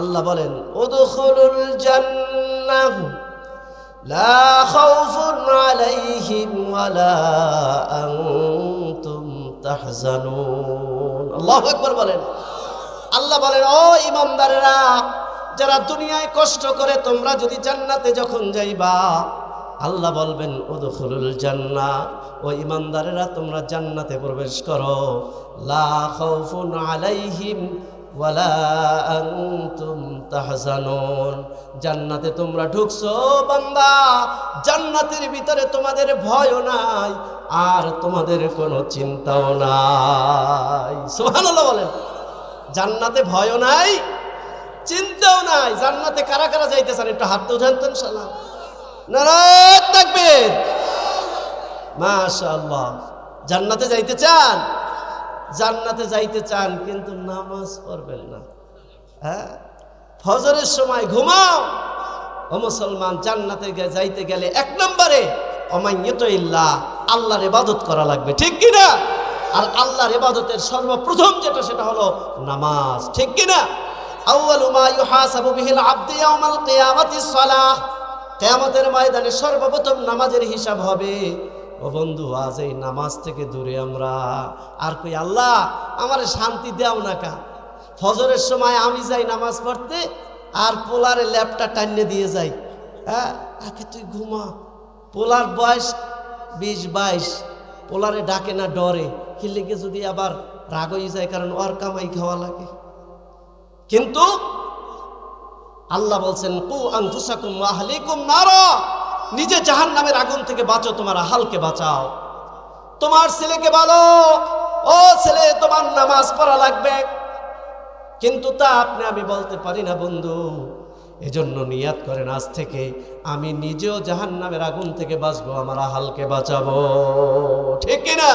আল্লাহ বলেন, উদখুলুল জান্নাহ, লা খাউফুন আলাইহিম ওয়ালা আনতুম তাহজানুন। আল্লাহু আকবার বলেন। আল্লাহ বলেন, ও ইমানদারেরা, যারা দুনিয়ায় কষ্ট করে, তোমরা যদি জান্নাতে যখন যাইবা, আল্লাহ বলবেন, উদখুলুল জান্না ও ইমানদারেরা, তোমরা জান্নাতে প্রবেশ করো। লা খাউফুন আলাইহিম জান্নাতে তোমরা ঢুকছো, বান্দা। জান্নাতের ভিতরে তোমাদের ভয়ও নাই, আর তোমাদের কোনো চিন্তাও নাই। সুবহানাল্লাহ বলেন। জান্নাতে ভয়ও নাই, চিন্তাও নাই। জান্নাতে কারা কারা যাইতেছেন, একটু হাত উঠান তো ইনশাআল্লাহ। নারায়ণ তাকবীর। মাশাআল্লাহ। জান্নাতে যাইতে চান? জান্নাতে যাইতে চান, কিন্তু নামাজ পড়বেন না। হ্যাঁ? ফজরের সময় ঘুমাও। ও মুসলমান, জান্নাতে যাইতে গেলে এক নম্বরে অমাইয়ত ইল্লাহ, আল্লাহর ইবাদত করা লাগবে, ঠিক কি না আর আল্লাহর ইবাদতের সর্বপ্রথম যেটা, সেটা হলো নামাজ, ঠিক কি না আউয়ালু মা ইউহাসাবু বিহিল আবদু ইয়াউমাল কিয়ামাতিস সালাহ। কিয়ামতের ময়দানে সর্বপ্রথম নামাজের হিসাব হবে ও বন্ধু, আজ এই নামাজ থেকে দূরে আমরা। আর কই, আল্লাহ, আমারে শান্তি দাও না কা। ফজরের সময় আমি যাই নামাজ পড়তে, আর পোলারে ল্যাপটা টান্নে দিয়ে যাই। হ্যাঁ আগে তুই ঘুমা। পোলার বয়স বিশ বাইশ। পোলারে ডাকে না, ডরে। লেগে যদি আবার রাগ হয়ে যায়, কারণ ওর কামাই খাওয়া লাগে। কিন্তু আল্লাহ বলছেন কু আনফুসাকুম ওয়া আহলিকুম নারা। নিজে জাহান নামের আগুন থেকে বাঁচো, তোমার হালকে বাঁচাও। তোমার ছেলেকে বলো, ও ছেলে, তোমার নামাজ পড়া লাগবে। কিন্তু তা আপনি, আমি বলতে পারি না বন্ধু। এজন্য নিয়াত করেন আজ থেকে, আমি নিজেও জাহান নামের আগুন থেকে বাঁচবো, আমার হালকে বাঁচাবো। ঠিক কিনা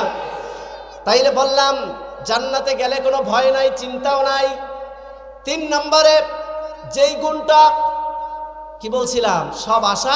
তাইলে বললাম, জান্নাতে গেলে কোনো ভয় নাই, চিন্তাও নাই। তিন নম্বরে, যেই গুণটা, কি বলছিলাম, সব আশা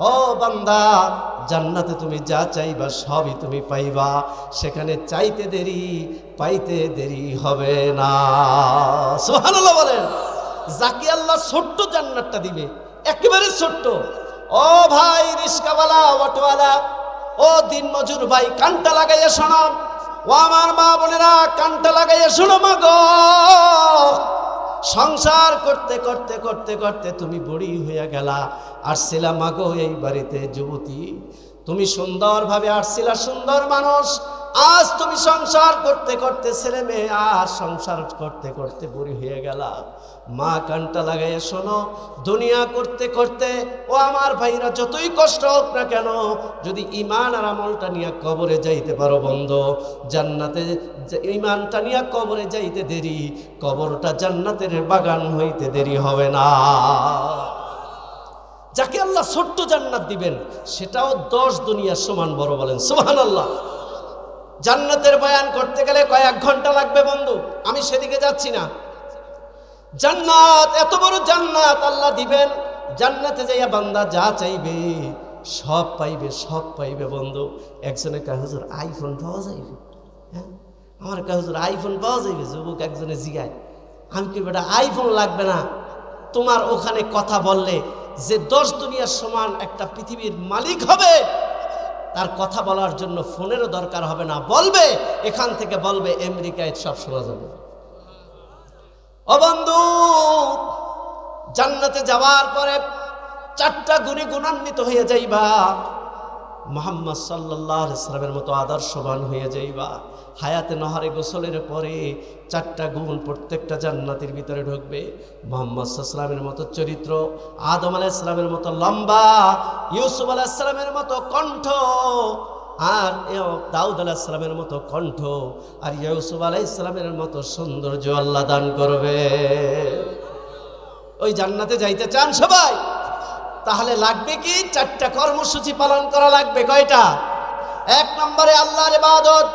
ও বান্দা, জান্নাতে তুমি যা চাইবা সবই তুমি পাইবা। সেখানে চাইতে দেরি, পাইতে দেরি হবে না। সুবহানাল্লাহ বলেন, যাকে আল্লাহ ছোট্ট জান্নাতটা দিবে, একেবারে ছোট্ট। ও ভাই, রিস্কাওয়ালা, অটোওয়ালা, ও দিন মজুর ভাই, কানটা লাগাইয়া শোনো ও আমার মা বোনেরা, কানটা লাগাইয়া শোনো মা গো। সংসার করতে করতে করতে করতে তুমি বড়ি হইয়া গেলা। আসছিলা মাগো এই বাড়িতে যুবতী। তুমি সুন্দরভাবে আসছিলা, সুন্দর মানুষ। আজ তুমি সংসার করতে করতে ছেলে মেয়ে, আর সংসার করতে করতে বড়ি হয়ে গেলা। মা কানটা লাগাইয়া শোনো, দুনিয়া করতে করতে, ও আমার ভাইরা যতই কষ্ট হোক না কেন, যদি ইমান আর আমলটা নিয়ে কবরে যাইতে পারো বন্ধ, জান্নাতে ইমানটা নিয়ে কবরে যাইতে দেরি, কবরটা জান্নাতের বাগান হইতে দেরি হবে না। যাকে আল্লাহ ছোট্ট জান্নাত দিবেন, সেটাও দশ দুনিয়ার সমান বড় বলেন সুবহান আল্লাহ জান্নাতের বয়ান করতে গেলে কয়েক ঘণ্টা লাগবে বন্ধু, আমি সেদিকে যাচ্ছি না। জান্নাত, এত বড় জান্নাত আল্লাহ দিবেন। জান্নাতে যাইয়া বান্দা যা চাইবে, সব পাইবে সব পাইবে বন্ধু। একজনে কা হুজুর আইফোন পাওয়া যাইবে? হ্যাঁ? আমার কা হুজুর আইফোন পাওয়া যাইবে? যুবক একজনে জিগায়, আমি কি বেটা আইফোন লাগবে না? তোমার ওখানে কথা বললে যে দশ দুনিয়ার সমান একটা পৃথিবীর মালিক হবে, তার কথা বলার জন্য ফোনেরও দরকার হবে না। বলবে, এখান থেকে বলবে, আমেরিকায় সব শোনা যাবে। ও বন্ধু, জান্নাতে যাওয়ার পরে চারটা গুণে গুণান্বিত হয়ে যাইবা। মোহাম্মদ সাল্লাহ ইসলামের মতো আদর্শবান হয়ে যাইবা। হায়াতে নহরে গোসলের পরে চারটা গুণ প্রত্যেকটা জান্নাতের ভিতরে ঢুকবে। মোহাম্মদ সাল্লামের মতো চরিত্র, আদম আলাহ ইসলামের মতো লম্বা, ইউসুফ আলাহ ইসলামের মতো কণ্ঠ আর দাউদ আলাহ ইসলামের মতো কণ্ঠ আর ইউসুফ আলাহ ইসলামের মতো সৌন্দর্য আল্লাহ দান করবে। ওই জান্নাতে যাইতে চান সবাই? তাহলে লাগবে কি? চারটা কর্মসূচি পালন করা লাগবে। কয়টা? এক নম্বরে আল্লাহর ইবাদত।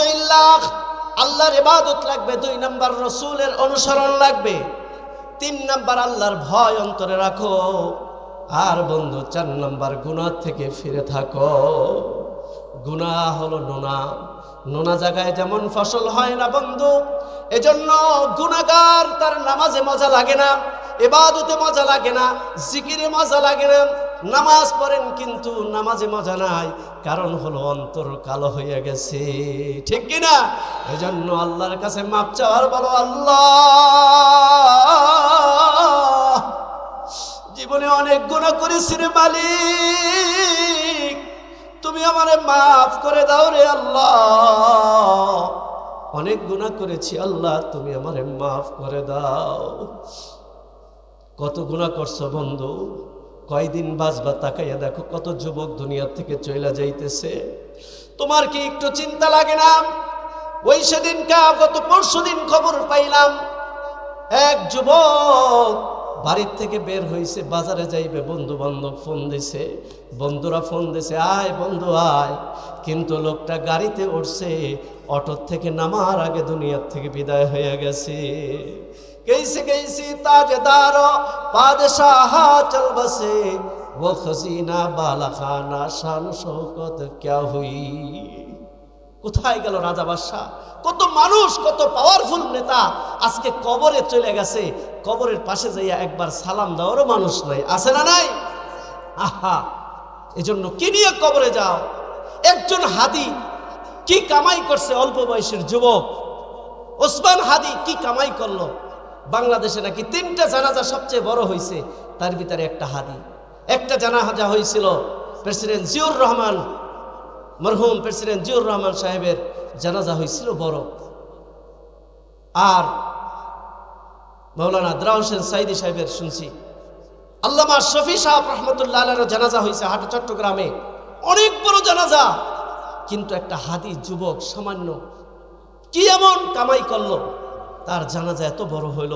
ইল্লাহ আল্লাহর ইবাদত লাগবে। দুই নম্বর রসুলের অনুসরণ লাগবে। তিন নম্বর আল্লাহর ভয় অন্তরে রাখো। আর বন্ধু, চার নম্বর গুনাহ থেকে ফিরে থাকো। গুনাহ হলো নোনা। নোনা জায়গায় যেমন ফসল হয় না বন্ধু, এজন্য গুনাগার তার নামাজে মজা লাগে না এবাদতে মজা লাগে না, জিকিরে মজা লাগে না। নামাজ পড়েন কিন্তু নামাজে মজা নাই, কারণ হলো অন্তর কালো হয়ে গেছে। ঠিক কিনা? এজন্য আল্লাহর কাছে মাপ চাওয়ার বলো, আল্লাহ! জীবনে অনেক গুণা করেছি রে মালিক। তুমি আমারে মাফ করে দাও রে আল্লাহ। অনেক গুণা করেছি আল্লাহ, তুমি আমারে মাফ করে দাও। কত গুণা করছ বন্ধু? কয়দিন বাঁচবা তাকাইয়া দেখো, কত যুবক দুনিয়ার থেকে চইলা যাইতেছে। তোমার কি একটু চিন্তা লাগে না? ওই সেদিনকা গত পরশু দিন খবর পাইলাম, এক যুবক বাড়ির থেকে বের হয়েছে বাজারে যাইবে বন্ধু বান্ধব ফোন দিছে, বন্ধুরা ফোন দিছে, আয় বন্ধু, আয়। কিন্তু লোকটা গাড়িতে উঠছে, অটোর থেকে নামার আগে দুনিয়ার থেকে বিদায় হয়ে গেছে। কেসে কেসি তাজদার পাদশাহ চল বসে ও খসিনা বালা খানা শান শৌকত ক্যা হুই? কোথায় গেল রাজা বাদশাহ? কত মানুষ, কত পাওয়ারফুল নেতা আজকে কবরে চলে গেছে। কবরের পাশে যাইয়া একবার সালাম দেওয়ারও মানুষ নাই। আছে না নাই? আহা! এজন্য কি নিয়ে কবরে যাও? একজন হাদি কি কামাই করছে অল্প বয়সের যুবক? ওসমান হাদি কি কামাই করল? বাংলাদেশে নাকি তিনটা জানাজা সবচেয়ে বড় হয়েছে তার ভিতরে একটা হাদি। একটা জানাজা হয়েছিল প্রেসিডেন্ট জিউর রহমান মরহুম প্রেসিডেন্ট জিয়ুর রহমান সাহেবের জানাজা হয়েছিল বড়। আর মৌলানা দ্রা হোসেন সাইদি সাহেবের শুনছি। আল্লামা শফি সাহেব রহমতুল্লাহ আলের জানাজা হয়েছে হাট চট্টগ্রামে। অনেক বড় জানাজা। কিন্তু একটা হাদি যুবক সামান্য কি এমন কামাই করল? তার জানাজা এত বড় হইল।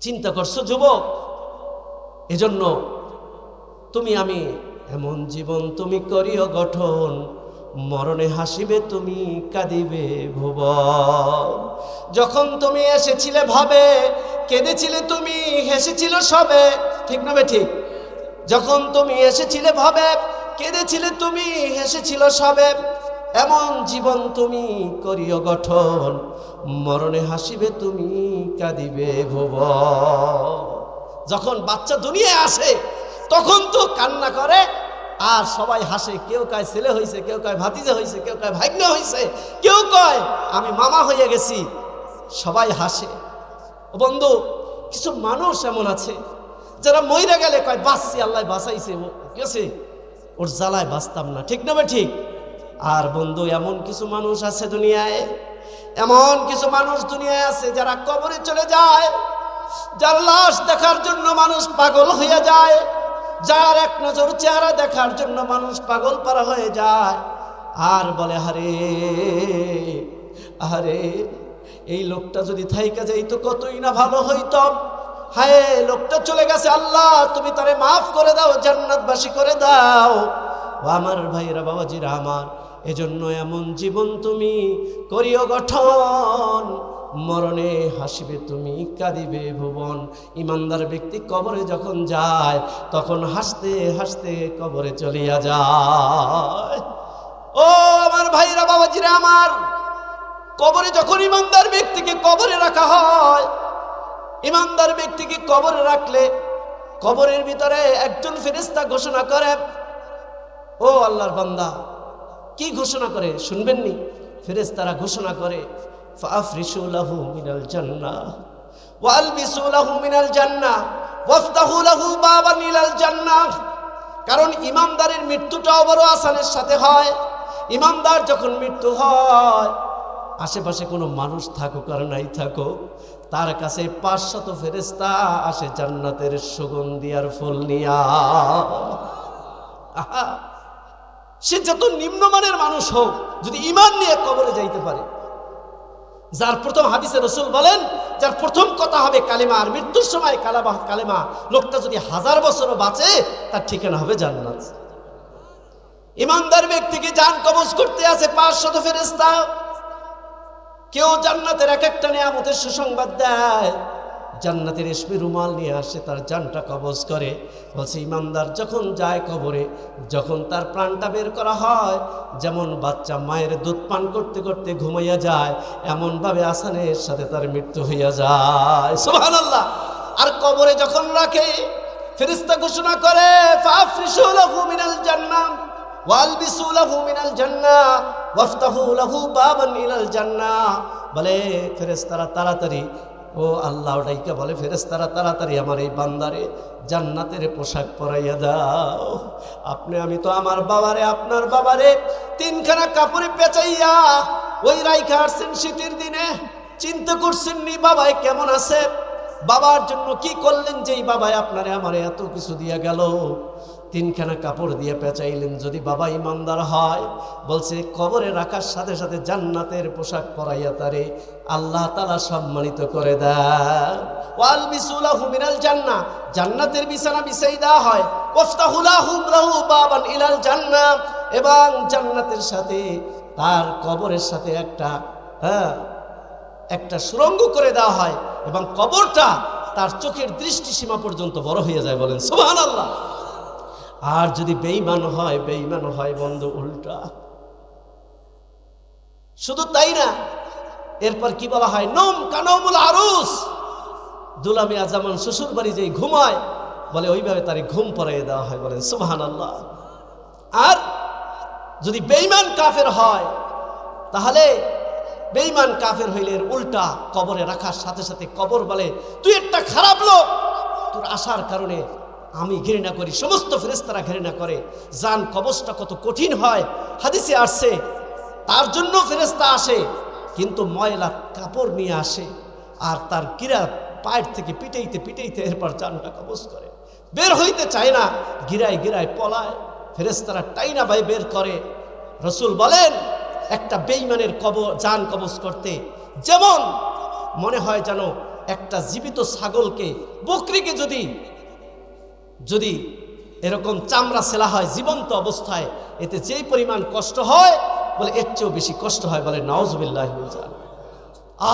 চিন্তা করছ যুবক, এজন্য তুমি আমি এমন জীবন তুমি করিও গঠন। মরণে হাসিবে তুমি, কাঁদিবে ভুব যখন তুমি এসেছিলে ভাবে, কেঁদেছিলে তুমি, হেসেছিল সবে, ঠিক না বে ঠিক? যখন তুমি এসেছিলে ভাবে, কেঁদেছিলে তুমি, হেসেছিল সবে, এমন জীবন তুমি করিও গঠন। মরণে হাসিবে তুমি, কাঁদিবে ভুব যখন বাচ্চা দুনিয়ায় আসে তখন তো কান্না করে। আর সবাই হাসে, কেউ কয় ছেলে হয়েছে কেউ কয় ভাতিজা হয়েছে কেউ কয় ভাগ্য হয়েছে কেউ কয় আমি মামা হয়ে গেছি। সবাই হাসে। বন্ধু, কিছু মানুষ এমন আছে, যারা মইরা গেলে কয়, বাঁচছি, আল্লাহ বাঁচাইছে। ও গেছে ওর জ্বালায় বাঁচতাম না, ঠিক না ঠিক? আর বন্ধু, এমন কিছু মানুষ আছে দুনিয়ায়, এমন কিছু মানুষ দুনিয়ায় আছে যারা কবরে চলে যায়, যার লাশ দেখার জন্য মানুষ পাগল হয়ে যায়। যার এক নজর চেহারা দেখার জন্য মানুষ পাগল পারা হয়ে যায়। আর বলে হারে আরে, এই লোকটা যদি থাইকা যাইতো কতই না ভালো হইতাম। হায়, লোকটা চলে গেছে, আল্লাহ, তুমি তারে মাফ করে দাও, জান্নাতবাসী করে দাও। আমার ভাইরা বাবাজিরা আমার, এজন্য এমন জীবন তুমি করিও গঠন। মরণে হাসিবে তুমি, কাঁদিবে ভুবন। ইমানদার ব্যক্তি কবরে যখন যায়, তখন হাসতে হাসতে কবরে চলিয়া যায়। ও আমার ভাইরা, বাবাজিরা আমার, কবরে যখন ইমানদার ব্যক্তিকে কবরে রাখা হয়, ইমানদার ব্যক্তিকে কবরে রাখলে কবরের ভিতরে একজন ফেরিস্তা ঘোষণা করে, ও আল্লাহর বান্দা, কি ঘোষণা করে, শুনবেননি? ফেরেস্তারা ঘোষণা করে ফাফরিসু লাহু মিনাল জান্নাহ ওয়ালবিসু লাহু মিনাল জান্নাহ, ওয়াফতাহু লাহু বাবান ইলাল জান্নাহ। কারণ ইমামদারের মৃত্যুটাও বড় আসানের সাথে হয়। ইমামদার যখন মৃত্যু হয়, আশেপাশে কোনো মানুষ থাকুক আর নাই থাকুক, তার কাছে পাঁচশত ফেরেস্তা আসে জান্নাতের সুগন্ধি আর ফুল নিয়া। সে যত নিম্নমানের মানুষ হোক, যদি ইমান নিয়ে কবরে যাইতে পারে যার প্রথম হাদিসে রসুল বলেন, যার প্রথম কথা হবে কালিমা আর মৃত্যুর সময় কালামা কালেমা। লোকটা যদি হাজার বছরও বাঁচে, তার ঠিকানা হবে জান্নাত। ইমানদার ব্যক্তিকে যান কবজ করতে আছে পাঁচ শত ফেরেস্তা কেউ জান্নাতের এক একটা নিয়ামতের সুসংবাদ দেয়। জান্নাতের রেশমি রুমাল নিয়ে আসে, তার জানটা কবজ করে। বলছে, ইমানদার, যখন যায় কবরে, যখন তার প্রাণটা বের করা হয়, যেমন বাচ্চা মায়ের দুধ পান করতে করতে ঘুমাইয়া যায়, এমনভাবে আসানের সাথে তার মৃত্যু হইয়া যায়। সুবহানাল্লাহ। আর কবরে যখন রাখে, ফেরেশতা ঘোষণা করে লাহু মিনাল লাহু বলে ফেরেশতারা তাড়াতাড়ি ও আল্লাহ ডাইকা বলে, ফেরেশতারা তাড়াতাড়ি আমার এই বান্দারে জান্নাতের পোশাক পরাইয়া দাও। আপনি, আমি তো আমার বাবারে, আপনার বাবারে তিনখানা কাপড়ে পেঁচাইয়া ওই রাইখা আসছেন শীতের দিনে। চিন্তা করছেন নি বাবাই কেমন আছে? বাবার জন্য কি করলেন যে এই বাবাই আপনারে আমারে এত কিছু দিয়া গেল? তিনখানা কাপড় দিয়ে পেঁচাইলেন, যদি বাবা ইমানদার হয়, বলছে কবরে রাখার সাথে সাথে জান্নাতের পোশাক পরাইয়া তারে আল্লাহ তালা সম্মানিত করে দেয় ওয়াল জান্না, জান্নাতের বিছানা বিছাই দেওয়া হয়। ওফতাহুলাহু লাহু বাবান ইলাল জান্নাহ এবং জান্নাতের সাথে তার কবরের সাথে একটা হ্যাঁ একটা সুরঙ্গ করে দেওয়া হয়, এবং কবরটা তার চোখের দৃষ্টি সীমা পর্যন্ত বড় হয়ে যায় বলেন, সুবহানাল্লাহ। আর যদি বেইমান হয় বেইমান হয় বন্ধ, উল্টা। শুধু তাই না, এরপর কি বলা হয়? নম কানমুল আরুস। দুলামি আজামান শ্বশুর বাড়ি যেই ঘুমায়, বলে ওইভাবে তারে ঘুম পরাইয়ে দেওয়া হয়, বলেন সুবাহান আল্লাহ আর যদি বেইমান কাফের হয়, তাহলে বেইমান কাফের হইলে এর উল্টা কবরে রাখার সাথে সাথে কবর বলে, তুই একটা খারাপ লোক, তোর আসার কারণে আমি ঘৃণা করি, সমস্ত ফেরেস্তারা ঘৃণা করে। জান কবচটা কত কঠিন হয়। হাদিসে আসছে, তার জন্য ফেরেস্তা আসে, কিন্তু ময়লা কাপড় নিয়ে আসে আর তার গিরা পায়ের থেকে পিটাইতে পিটাইতে এরপর জানটা কবচ করে। বের হইতে চায় না, গিরায় গিরায় পলায় ফেরেস্তারা টাইনা ভাই বের করে। রসুল বলেন, একটা বেইমানের কব জান কবজ করতে, যেমন মনে হয় যেন একটা জীবিত ছাগলকে, বকরিকে যদি যদি এরকম চামড়া সেলা হয়, জীবন্ত অবস্থায়, এতে যেই পরিমাণ কষ্ট হয়, বলে এর চেয়েও বেশি কষ্ট হয় বলে নওয়াজবিল্লাহ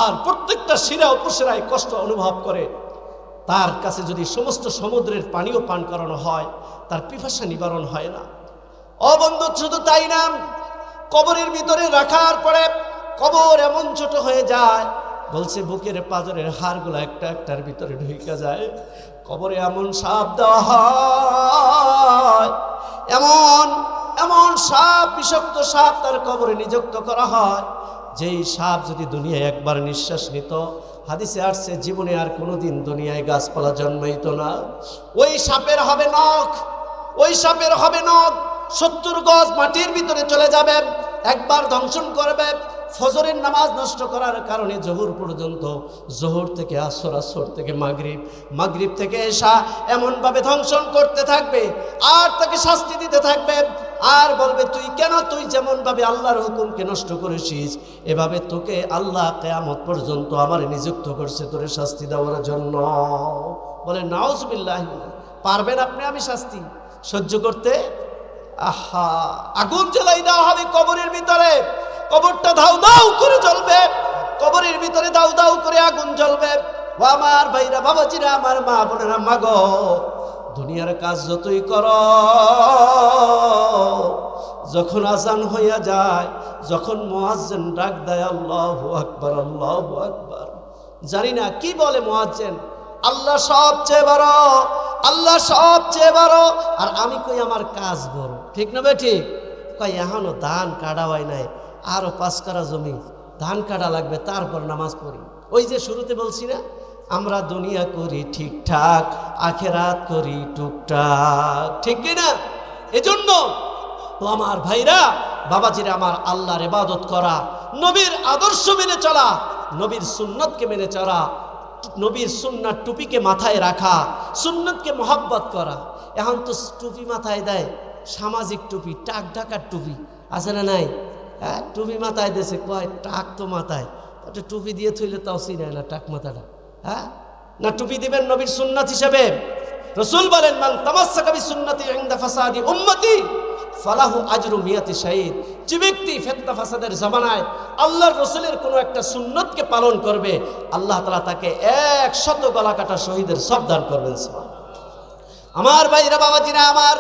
আর প্রত্যেকটা শিরা উপশিরায় কষ্ট অনুভব করে, তার কাছে যদি সমস্ত সমুদ্রের পানিও পান করানো হয়, তার পিপাসা নিবারণ হয় না। অবন্ধ শুধু তাই না, কবরের ভিতরে রাখার পরে কবর এমন ছোট হয়ে যায়, বলছে বুকের পাজরের হাড়গুলো একটা একটার ভিতরে ঢুকে যায়। কবরে এমন সাপ দেওয়া হয়, এমন এমন সাপ, বিষাক্ত সাপ তার কবরে নিযুক্ত করা হয়। যেই সাপ যদি দুনিয়ায় একবার নিঃশ্বাস নিত, হাদিসে আসছে, জীবনে আর কোনোদিন দুনিয়ায় গাছপালা জন্মাইতো না। ওই সাপের হবে নখ, ওই সাপের হবে নখ, সত্তর গজ মাটির ভিতরে চলে যাবে একবার ধ্বংসন করবে ফজরের নামাজ নষ্ট করার কারণে জহুর পর্যন্ত জহুর থেকে আসর আসর থেকে মাগরিব মাগরিব থেকে এসা এমনভাবে ধ্বংসন করতে থাকবে, আর তাকে শাস্তি দিতে থাকবে, আর বলবে, তুই কেন তুই যেমনভাবে আল্লাহর হুকুমকে নষ্ট করেছিস, এভাবে তোকে আল্লাহ কেয়ামত পর্যন্ত আমার নিযুক্ত করছে, তোরে শাস্তি দেওয়ার জন্য। বলে নাউজবিল্লাহ, পারবেন আপনি আমি শাস্তি সহ্য করতে? আহা, আগুন জ্বালাই দেওয়া হবে কবরের ভিতরে। কবরটা ধাউ দাউ করে জ্বলবে। কবরের ভিতরে দাউ দাউ করে আগুন জ্বলবে। ও আমার ভাইরা, বাবাজিরা, আমার মা বোনেরা, মাগ, দুনিয়ার কাজ যতই কর, যখন আজান হইয়া যায়, যখন মোয়াজ্জেন ডাক দেয়, আল্লাহ আকবার আল্লাহ আকবার। জানি না কি বলে মোয়াজ্জেন, আল্লাহ সবচেয়ে বড়, আল্লাহ সবচেয়ে বড়। আর আমি কই আমার কাজ বড়, ঠিক না বে ঠিক? কই এখনও ধান কাটা হয় নাই আরও পাঁচ কারা জমি, ধান কাটা লাগবে, তারপর নামাজ পড়ি। ওই যে শুরুতে বলছি না, আমরা দুনিয়া করি ঠিকঠাক, আখেরাত করি টুকটাক। ঠিক না? এজন্য তো আমার ভাইরা, বাবাজিরা আমার আল্লাহর ইবাদত করা, নবীর আদর্শ মেনে চলা, নবীর সুন্নতকে মেনে চলা, নবীর সুন্নার টুপিকে মাথায় রাখা, সুন্নতকে মহাব্বত করা। এখন তো টুপি মাথায় দেয়, সামাজিক টুপি, টাক ঢাকার টুপি, আছে না নাই? হ্যাঁ টুপি মাথায় দেশে কয়, টাক তো মাথায়। একটা টুপি দিয়ে থইলে তাও চিনায় না, টাক মাথাটা। হ্যাঁ? না টুপি দিবেন নবীর সুন্নাত হিসেবে। রসুল বলেন, মান তামাসসাকা বিসুন্নতি ইনদা ফাসাদি উম্মতি, ফালাহু আজরু মিয়াতি শাহিদ। যে ব্যক্তি ফেতনা ফাসাদের জামানায় আল্লাহর রসুলের কোনো একটা সুন্নতকে পালন করবে, আল্লাহ তালা তাকে এক শত গলা কাটা শহীদের সব দান করবেন আমার ভাইরা, বাবাজিরা, আমার,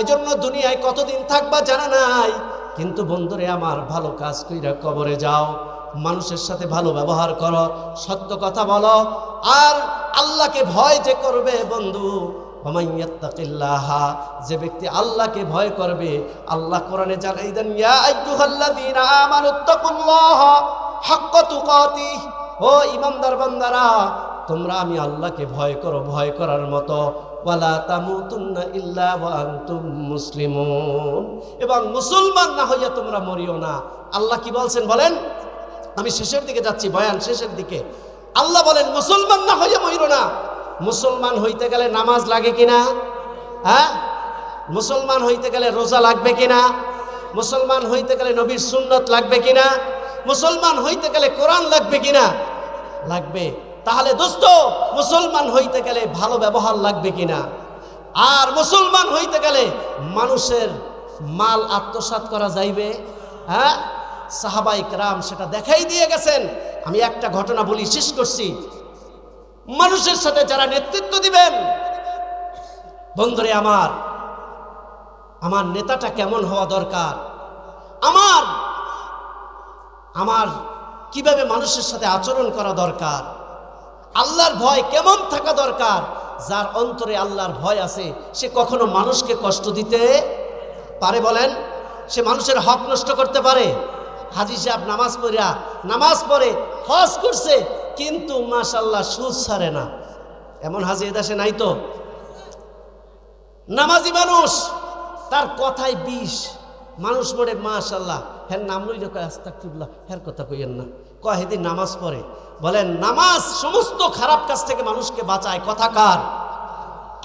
এজন্য দুনিয়ায় কতদিন থাকবা জানা নাই। কিন্তু বন্ধুরে আমার ভালো কাজ কইরা কবরে যাও, মানুষের সাথে ভালো ব্যবহার করো, সত্য কথা বলো, আর আল্লাহকে ভয় যে করবে বন্ধু যে ব্যক্তি আল্লাহকে ভয় করবে, আল্লাহ কোরআনে জানাই ও ইমানদার বান্দারা, তোমরা আমি আল্লাহকে ভয় করো, ভয় করার মতো এবং মুসলমান না হইয়া তোমরা মরিও না। আল্লাহ কি বলছেন বলেন? আমি শেষের দিকে যাচ্ছি, বয়ান শেষের দিকে। আল্লাহ বলেন, মুসলমান না হইয়া মরিও না। মুসলমান হইতে গেলে নামাজ লাগে কিনা? হ্যাঁ? মুসলমান হইতে গেলে রোজা লাগবে কিনা? মুসলমান হইতে গেলে নবীর সুন্নত লাগবে কিনা? মুসলমান হইতে গেলে কোরআন লাগবে কিনা? লাগবে। তাহলে দোস্ত, মুসলমান হইতে গেলে ভালো ব্যবহার লাগবে কিনা? আর মুসলমান হইতে গেলে মানুষের মাল আত্মসাৎ করা যাইবে? হ্যাঁ? সাহাবাই রাম সেটা দেখাই দিয়ে গেছেন। আমি একটা ঘটনা বলি, শেষ করছি। মানুষের সাথে যারা নেতৃত্ব দিবেন, বন্ধুরে আমার আমার নেতাটা কেমন হওয়া দরকার? আমার আমার কীভাবে মানুষের সাথে আচরণ করা দরকার? আল্লাহর ভয় কেমন থাকা দরকার? যার অন্তরে আল্লাহর ভয় আছে, সে কখনো মানুষকে কষ্ট দিতে পারে বলেন? সে মানুষের হক নষ্ট করতে পারে। হাজি সাহেব নামাজ পড়িয়া, নামাজ পড়ে হজ করছে, কিন্তু মাশাল্লাহ সুদ ছাড়ে না। এমন হাজি এদাসে নাই তো? নামাজি মানুষ, তার কথায় বিষ। মানুষ মরে মাশাল্লাহ হ্যাঁ নাম লইল কয় আস্তাকুল্লাহ হ্যার কথা কইয়েন না। কয় হেদিন নামাজ পড়ে। বলেন, নামাজ সমস্ত খারাপ কাজ থেকে মানুষকে বাঁচায়, কথা কার?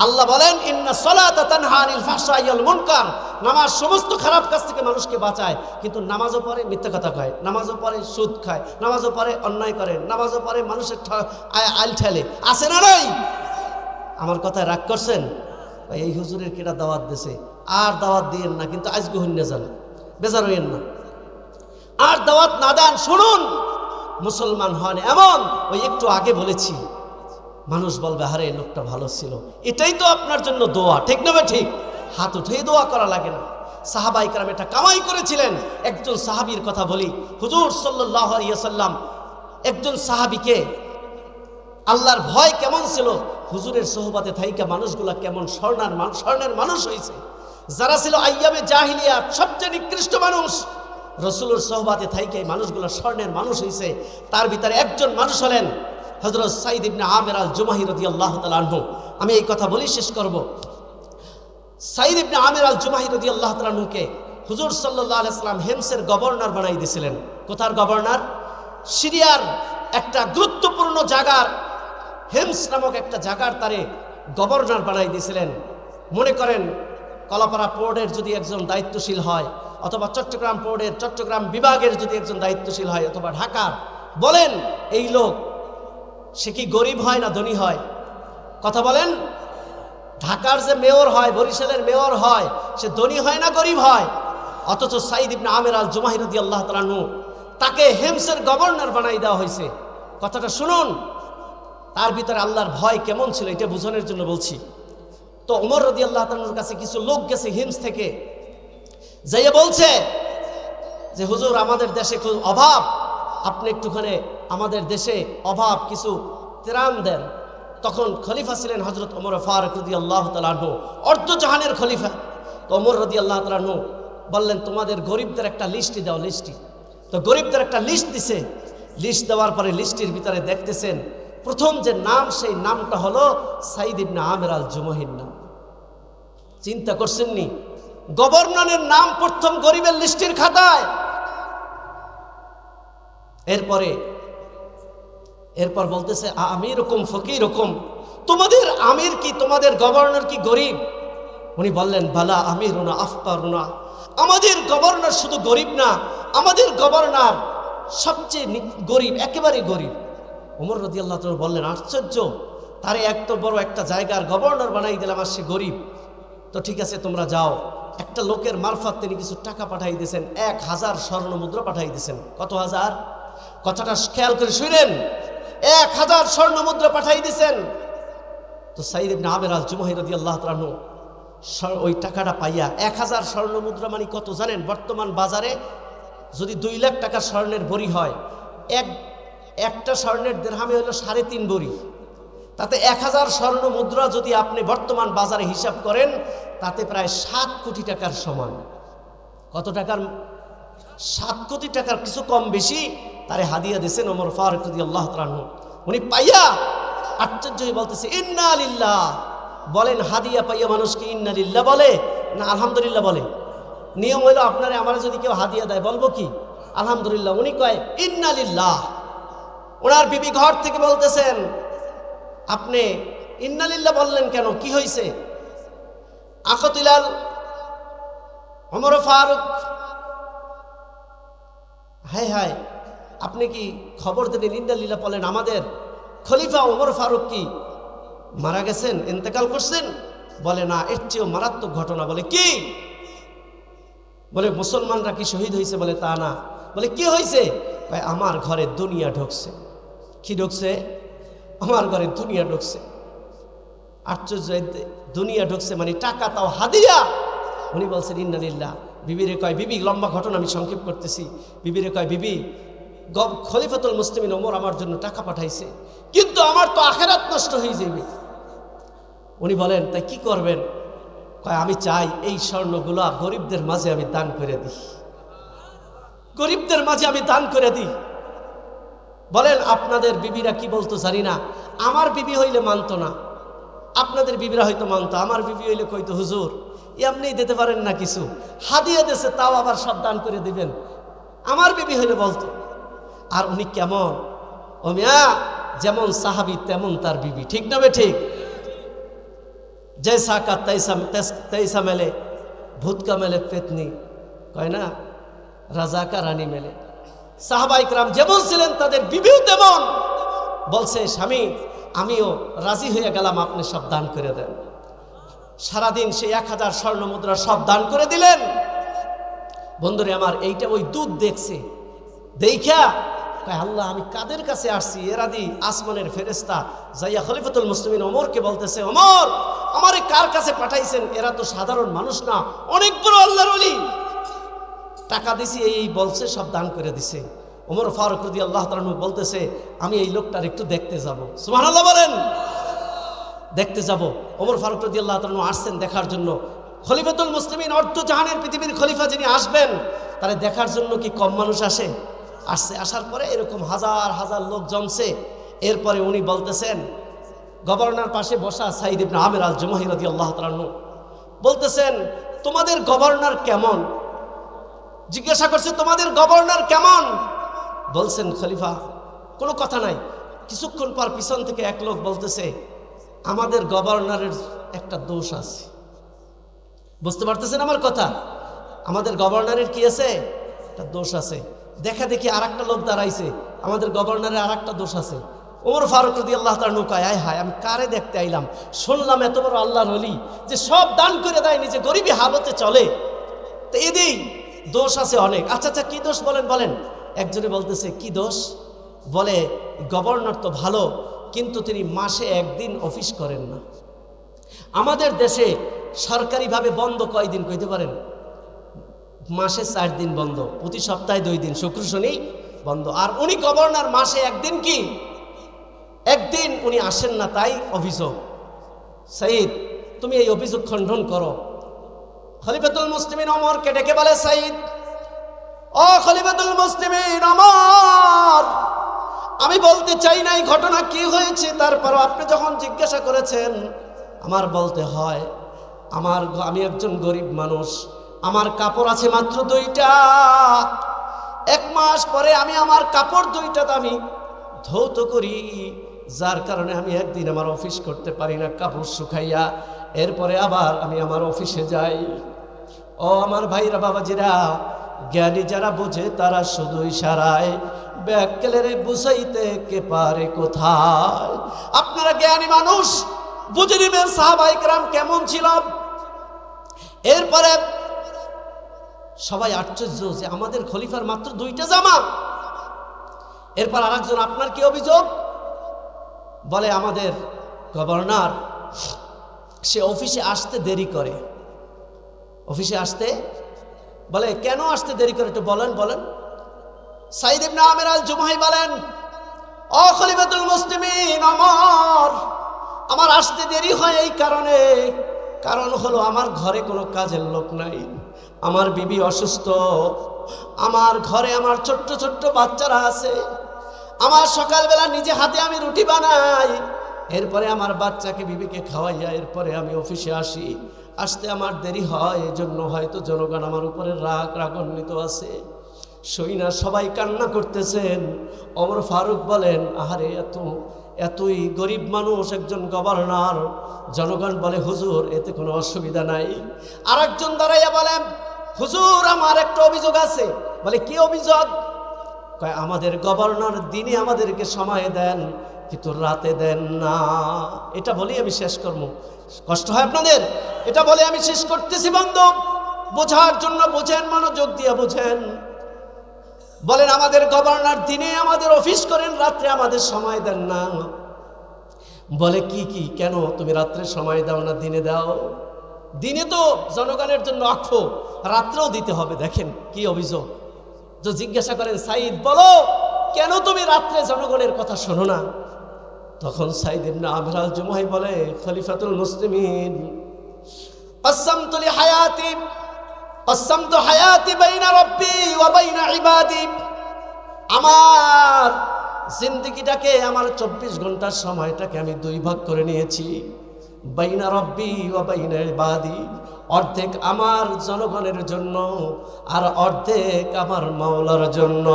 আল্লাহ বলেন, ইন্না সলাতা তানহা আনিল ফাহশাই ওয়াল মুনকার। নামাজ সমস্ত খারাপ কাজ থেকে মানুষকে বাঁচায়, কিন্তু নামাজও পরে মিথ্যা কথা কয়। নামাজও পরে সুদ খায়। নামাজও পরে অন্যায় করে। নামাজও পড়ে, মানুষের আইল ঠেলে। আছে না নাই? আমার কথায় রাগ করছেন? এই হুজুরের কেটা দাওয়াত দিছে? আর দাওয়াত দিয়েন না, কিন্তু আজকে হইন্য যান বেজার হইয়েন না। আর দাওয়াত না দেন, শুনুন! মুসলমান হন। এমন, ওই একটু আগে বলেছি, মানুষ বলবে হারে লোকটা ভালো ছিল। এটাই তো আপনার জন্য দোয়া, ঠিক না ঠিক। হাত উঠেই দোয়া করা লাগে না। সাহাবাই কারাম এটা কামাই করেছিলেন। একজন সাহাবীর কথা বলি। হুজুর সাল্লাহ সাল্লাম একজন সাহাবিকে আল্লাহর ভয় কেমন ছিল? হুজুরের সোহবাতে থাইকা মানুষগুলা কেমন স্বর্ণার স্বর্ণের মানুষ হয়েছে যারা ছিল আইয়ামে জাহিলিয়া সবচেয়ে নিকৃষ্ট মানুষ। রসুলের সহবাতে থাইকে মানুষগুলো স্বর্ণের মানুষ হয়েছে তার ভিতরে একজন মানুষ হলেন হজরত সাইদ ইবনে আমের আল জুমাহি আল্লাহ তালু আমি এই কথা বলি শেষ করব। সাইদ ইবনে আমের আল জুমাহি আল্লাহ তালুকে হুজুর সাল্লাহ আলাইসালাম হেমসের গভর্নর বানাই দিয়েছিলেন কোথার গভর্নর? সিরিয়ার একটা গুরুত্বপূর্ণ জায়গার হেমস নামক একটা জায়গার তারে গভর্নর বানাই দিয়েছিলেন মনে করেন, কলাপাড়া পোর্টের যদি একজন দায়িত্বশীল হয় অথবা চট্টগ্রাম পোর্টের চট্টগ্রাম বিভাগের যদি একজন দায়িত্বশীল হয় অথবা ঢাকার, বলেন, এই লোক, সে কি গরিব হয় না ধনী হয়? কথা বলেন, ঢাকার যে মেয়র হয়, বরিশালের মেয়র হয়, সে ধনী হয় না গরিব হয়? অথচ সাইদ ইবনে আমের আল জুমাহিরদি আল্লাহ তালানু তাকে হেমসের গভর্নর বানাই দেওয়া হয়েছে। কথাটা শুনুন, তার ভিতরে আল্লাহর ভয় কেমন ছিল এটা বোঝানোর জন্য বলছি। তো ওমর রদি আল্লাহ তালুর কাছে কিছু লোক গেছে হিমস থেকে যাইয়ে বলছে যে, হুজুর, আমাদের দেশে খুব অভাব। আপনি একটুখানে আমাদের দেশে অভাব কিছু ত্রাণ দেন। তখন খলিফা ছিলেন হজরত ওমর ফারুক রদি আল্লাহ তালাহু অর্ধজাহানের খলিফা। তো ওমর রদি আল্লাহ তালাহু বললেন, তোমাদের গরিবদের একটা লিস্টি দাও লিস্টি তো গরিবদের একটা লিস্ট দিছে। লিস্ট দেওয়ার পরে লিস্টির ভিতরে দেখতেছেন, প্রথম যে নাম, সেই নামটা হলো সাইদ ইবনে আমের আল জুমহির নাম। চিন্তা করছেননি গভর্নরের নাম প্রথম গরিবের লিস্টির খাতায়। এরপরে, এরপর বলতেছে, "আ- আমি এরকম ফকির রকম তোমাদের আমির কি, তোমাদের গভর্নর কি গরিব? উনি বললেন, বালা আমির না আফকার না আমাদের গভর্নর শুধু গরিব না, আমাদের গভর্নর সবচেয়ে গরিব, একেবারে গরিব। ওমর রদি আল্লাহ বললেন, আশ্চর্য! তারে এক তো বড় একটা জায়গার গভর্নর বানাই দিলাম আর সে গরিব। তো ঠিক আছে, তোমরা যাও। একটা লোকের মারফত তিনি কিছু টাকা পাঠাই দিয়েছেন, এক হাজার স্বর্ণ মুদ্রা পাঠাই দিয়েছেন। কত হাজার? কথাটা খেয়াল করে শুনেন, এক হাজার স্বর্ণ মুদ্রা পাঠাই দিয়েছেন। তো সাইদ ইবনে আমের আল জুমাহি রদি আল্লাহ তালু ওই টাকাটা পাইয়া এক হাজার স্বর্ণ মুদ্রা মানে কত জানেন? বর্তমান বাজারে যদি দুই লাখ টাকা স্বর্ণের বড়ি হয়, এক একটা স্বর্ণের দেড়হামে হলো সাড়ে তিন বড়ি। তাতে এক হাজার স্বর্ণ মুদ্রা যদি আপনি বর্তমান বাজারে হিসাব করেন, তাতে প্রায় সাত কোটি টাকার সমান। কত টাকার? সাত কোটি টাকার কিছু কম বেশি, তারে হাদিয়া দিয়েছেন ওমর ফারুক আল্লাহ তালু উনি পাইয়া আশ্চর্য বলতেছে, ইন্না আলিল্লাহ বলেন, হাদিয়া পাইয়া মানুষকে ইন্না বলে? না, আলহামদুলিল্লাহ বলে। নিয়ম হইল, আপনারে, আমার যদি কেউ হাদিয়া দেয়, বলব কি? আলহামদুলিল্লাহ। উনি কয়, ইন্না লিল্লাহ। ওনার বিবি ঘর থেকে বলতেছেন আপনি ইন্নালিল্লাহ বললেন কেন? কি হয়েছে? আকতিলাল অমর ফারুক, হায় হায়, আপনি কি খবর দিলেন ইন্দালিল্লাহ বলেন, আমাদের খলিফা ওমর ফারুক কি, মারা গেছেন? ইন্তেকাল করছেন? বলে, না, এর চেয়েও মারাত্মক ঘটনা। বলে, কি? বলে, মুসলমানরা কি শহীদ হয়েছে? বলে, তা না। বলে, কি হয়েছে? আমার ঘরে দুনিয়া ঢুকছে। কি ঢুকছে? আমার ঘরে দুনিয়া ঢুকছে। আশ্চর্য দুনিয়া ঢুকছে মানে টাকা তাও হাদিয়া। উনি বলছেন ইন্নালিল্লাহ বিবিরে কয়, বিবি, লম্বা ঘটনা আমি সংক্ষেপ করতেছি। বিবিরে কয়, বিবি খলিফাতুল মুসলিমিন ওমর আমার জন্য টাকা পাঠাইছে, কিন্তু আমার তো আখেরাত নষ্ট হয়ে যাবে উনি বলেন তাই কি করবেন? কয়, আমি চাই এই স্বর্ণগুলা গরিবদের মাঝে আমি দান করে দিই। গরিবদের মাঝে আমি দান করে দিই। বলেন, আপনাদের বিবিরা কি বলতো জানি না। আমার বিবি হইলে মানত না। আপনাদের বিবিরা হয়তো মানত, আমার বিবি হইলে কইতো, হুজুর এমনি দিতে পারেন না কিছু। হাদিয়ে দেশে তাও আবার সব দান করে দিবেন। আমার বিবি হইলে বলতো। আর উনি কেমন? ও মিয়া, যেমন সাহাবি, তেমন তার বিবি। ঠিক না ঠিক? জয়সা কা তেইসা তেইসা মেলে, ভূতকা মেলে পেতনি। কয় না? রাজা কা রানী মেলে। সাহাবাইকরাম যেমন ছিলেন তাদের বিবিও তেমন। বলছে, স্বামী, আমিও রাজি হয়ে গেলাম, আপনি সব দান করে দেন। সারাদিন সে এক হাজার স্বর্ণ মুদ্রা সব দান করে দিলেন। বন্ধুরে, আমার এইটা ওই দুধ দেখছে। দেখা আল্লাহ, আমি কাদের কাছে আসছি? এরাদি আসমানের ফেরেস্তা যাইয়া খলিফাতুল মুসলিমিন ওমরকে বলতেছে, ওমর, আমারে কার কাছে পাঠাইছেন? এরা তো সাধারণ মানুষ না। অনেক বড় আল্লাহর অলি টাকা দিছি, এই বলছে, সব দান করে দিছে। ওমর ফারুক রদি আল্লাহ তালু বলতেছে, আমি এই লোকটার একটু দেখতে যাব। সুমান আল্লাহ বলেন। দেখতে যাব। ওমর ফারুক রদি আল্লাহ তালু আসছেন দেখার জন্য। খলিফাতুল মুসলিমিন, অর্ধ জাহানের পৃথিবীর খলিফা যিনি আসবেন তারা দেখার জন্য কি কম মানুষ আসে? আসছে। আসার পরে এরকম হাজার হাজার লোক জমছে। এরপরে উনি বলতেছেন, গভর্নর পাশে বসা সাইদ ইবনে আমির আল জমাহি রদি আল্লাহ তালু বলতেছেন, তোমাদের গভর্নর কেমন? জিজ্ঞাসা করছে, তোমাদের গভর্নর কেমন? বলছেন, খলিফা, কোনো কথা নাই। কিছুক্ষণ পর পিছন থেকে এক লোক বলতেছে, আমাদের গভর্নরের একটা দোষ আছে। বুঝতে পারতেছেন আমার কথা? আমাদের গভর্নরের কি আছে? একটা দোষ আছে। দেখা দেখি আর একটা লোক দাঁড়াইছে, আমাদের গভর্নরের আর একটা দোষ আছে। ওমর ফারুক রদি আল্লাহ তার নৌকায় আয় হায়, আমি কারে দেখতে আইলাম? শুনলাম এত বড় আল্লাহর অলি যে সব দান করে দেয়, নিজে গরিবী হালতে চলে। তো এদিই দোষ আছে অনেক। আচ্ছা আচ্ছা কি দোষ বলেন বলেন। একজনে বলতেছে, কি দোষ? বলে, গভর্নর তো ভালো, কিন্তু তিনি মাসে একদিন অফিস করেন না। আমাদের দেশে সরকারিভাবে বন্ধ কয়দিন, কইতে পারেন? মাসে চার দিন বন্ধ, প্রতি সপ্তাহে দুই দিন, শুক্র, শনি বন্ধ। আর উনি গভর্নর, মাসে একদিন কি? একদিন উনি আসেন না, তাই অভিযোগ। সঈদ তুমি এই অভিযোগ খণ্ডন করো। খলিফাতুল মুসলিমিন অমরকে ডেকে বলে সাইদ ও খলিফাতুল মুসলিমিন অমর আমি বলতে চাই না এই ঘটনা কি হয়েছে। তারপর আপনি যখন জিজ্ঞাসা করেছেন, আমার বলতে হয়, আমার আমি একজন গরিব মানুষ, আমার কাপড় আছে মাত্র দুইটা। এক মাস পরে আমি আমার কাপড় দুইটা আমি ধৌত করি, যার কারণে আমি একদিন আমার অফিস করতে পারি না, কাপড় শুকাইয়া, এরপরে আবার আমি আমার অফিসে যাই। ও আমার ভাইরা বাবাজিরা, জ্ঞানী যারা বোঝে তারা শুধু ইশারায় ব্যাককেলের বুঝাইতে কে পারে কোথায়? আপনারা জ্ঞানী মানুষ, বুঝে নেবেন সাহাবাইকরাম কেমন ছিল। এরপরে সবাই আশ্চর্য যে আমাদের খলিফার মাত্র দুইটা জামা। এরপর আরেকজন, আপনার কি অভিযোগ? বলে, আমাদের গভর্নর, সে অফিসে আসতে দেরি করে। অফিসে আসতে? বলে, কেন আসতে দেরি করে একটু বলেন বলেন। সাইদ ইবনে আমের আল জুমাই বলেন, ও খলিফাতুল মুসলিমিন, আমার আমার আসতে দেরি হয় এই কারণে। কারণ হলো, আমার ঘরে কোনো কাজের লোক নাই। আমার বিবি অসুস্থ। আমার ঘরে আমার ছোট্ট ছোট্ট বাচ্চারা আছে। আমার সকালবেলা নিজে হাতে আমি রুটি বানাই। এরপরে আমার বাচ্চাকে বিবিকে খাওয়াইয়া, এরপরে আমি অফিসে আসি। আসতে আমার দেরি হয়, এজন্য হয়তো জনগণ আমার উপরে রাগ রাগান্বিত আছে। সইনা সবাই কান্না করতেছেন। অমর ফারুক বলেন, আহারে, এত, এতই গরিব মানুষ, একজন গভর্নর। জনগণ বলে, হুজুর, এতে কোনো অসুবিধা নাই। আর একজন দাঁড়াইয়া বলেন, হুজুর, আমার একটা অভিযোগ আছে। বলে, কি অভিযোগ? আমাদের গভর্নর দিনে আমাদেরকে সময় দেন। কিন্তু রাতে দেন না। এটা বলি আমি শেষ করব। কষ্ট হয় আপনাদের? এটা বলে আমি শেষ করতেছি বান্ধব বোঝার জন্য বোঝেন, মনোযোগ দিয়ে বোঝেন। বলেন, আমাদের গভর্নর দিনে আমাদের অফিস করেন, রাত্রে আমাদের সময় দেন না। বলে, কি কি, কেন? তুমি রাত্রে সময় দাও না, দিনে দাও? দিনে তো জনগণের জন্য অক্ষ রাত্রেও দিতে হবে। দেখেন কি অভিযোগ। তো জিজ্ঞাসা করেন সাইদ বলো, কেন তুমি রাত্রে জনগণের কথা শোনো না? তখন সাইদ ইবনে আমির আল জুমাই বলে খলিফাতুল মুসলিমিন قسمت لحياتي قسمت حياتي بين ربي وبين عبادي আমার জিন্দগিটাকে আমার চব্বিশ ঘন্টার সময়টাকে আমি দুই ভাগ করে নিয়েছি বাইনা রব্বি ও বাইনা ইবাদি অর্ধেক আমার জনগণের জন্য আর অর্ধেক আমার মাওলার জন্য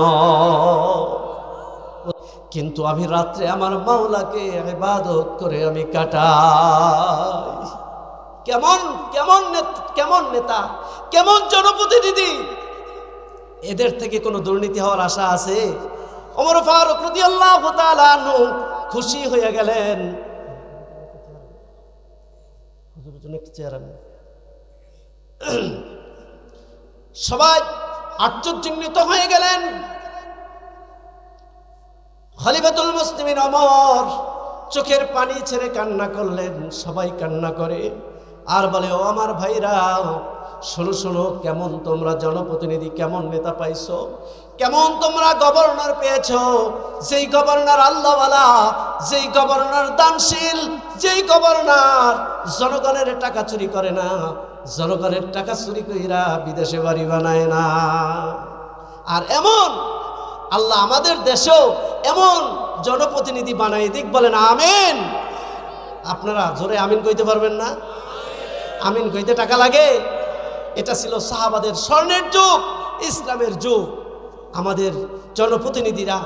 কিন্তু আমি রাত্রে আমার মাওলাকে ইবাদত করে আমি কাটাই। কেমন কেমন কেমন নেতা, কেমন জনপ্রতিনিধি? এদের থেকে কোনো দুর্নীতি হওয়ার আশা আছে? অমর ফারুক তাআলা আনহু খুশি হয়ে গেলেন। সবাই আশ্চর্যান্বিত হয়ে গেলেন। খলিফাতুল মুসলিমিন অমর, চোখের পানি ছেড়ে কান্না করলেন, সবাই কান্না করে। আর বলে, ও আমার ভাইরা, শোনো শোনো, কেমন তোমরা জনপ্রতিনিধি, কেমন নেতা পাইছো? কেমন তোমরা গভর্নর পেয়েছ? যেই গভর্নর আল্লাহওয়ালা, যেই গভর্নর দানশীল, যেই গভর্নর জনগণের টাকা চুরি করে না, জনগণের টাকা চুরি কইরা বিদেশে বাড়ি বানায় না। আর এমন আল্লাহ আমাদের দেশেও এমন জনপ্রতিনিধি বানাই দিক বলেন আমিন। আপনারা জোরে আমিন কইতে পারবেন না? আমিন কইতে টাকা লাগে? এটা ছিল সাহাবাদের স্বর্ণের যুগ, ইসলামের যুগ। আমাদের জনপ্রতিনিধিরা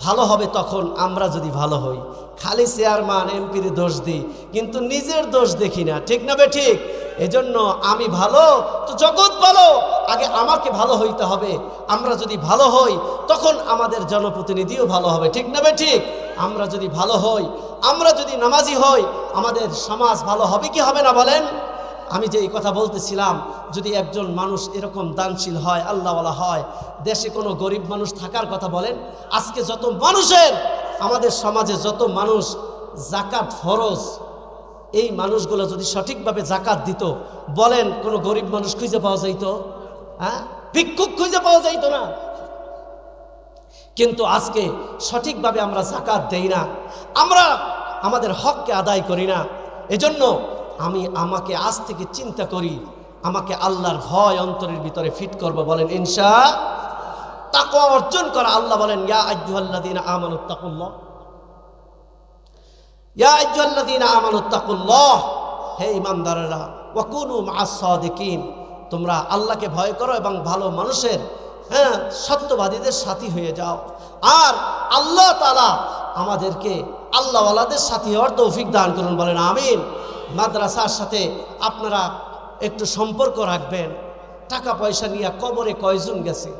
ভালো হবে তখন, আমরা যদি ভালো হই। খালি চেয়ারম্যান, এমপির দোষ দিই, কিন্তু নিজের দোষ দেখি না। ঠিক না বে ঠিক? এজন্য আমি ভালো, তো জগৎ ভালো, আগে আমাকে ভালো হইতে হবে। আমরা যদি ভালো হই, তখন আমাদের জনপ্রতিনিধিও ভালো হবে। ঠিক না বে ঠিক? আমরা যদি ভালো হই, আমরা যদি নামাজি হই, আমাদের সমাজ ভালো হবে কি হবে না বলেন? আমি যে এই কথা বলতেছিলাম, যদি একজন মানুষ এরকম দানশীল হয়, আল্লাহওয়ালা হয়, দেশে কোনো গরিব মানুষ থাকার কথা বলেন, আজকে যত মানুষের, আমাদের সমাজে যত মানুষ জাকাত ফরজ, এই মানুষগুলো যদি সঠিকভাবে জাকাত দিত, বলেন কোনো গরিব মানুষ খুঁজে পাওয়া যাইত? হ্যাঁ? ভিক্ষুক খুঁজে পাওয়া যাইত না। কিন্তু আজকে সঠিকভাবে আমরা জাকাত দেই না। আমরা আমাদের হককে আদায় করি না। এজন্য আমি আমাকে আজ থেকে চিন্তা করি, আমাকে আল্লাহর ভয় অন্তরের ভিতরে ফিট করব বলেন ইনশা তাকওয়া অর্জন করা আল্লাহ বলেন, ইয়া আইয়ুহাল্লাযীনা আমানুত তাকুল্লাহ ইয়া আইয়ুহাল্লাযীনা আমানুত তাকুল্লাহ হে ঈমানদারেরা ওয়া কুনু মা'আস সাদিকিন। তোমরা আল্লাহকে ভয় করো এবং ভালো মানুষের হ্যাঁ সত্যবাদীদের সাথী হয়ে যাও। আর আল্লাহ তাআলা আমাদেরকে আল্লাহওয়ালাদের সাথী হওয়ার তৌফিক দান করুন বলেন, আমিন। মাদ্রাসার সাথে আপনারা একটু সম্পর্ক রাখবেন। টাকা পয়সা নিয়ে কবরে কয়জন গেছে?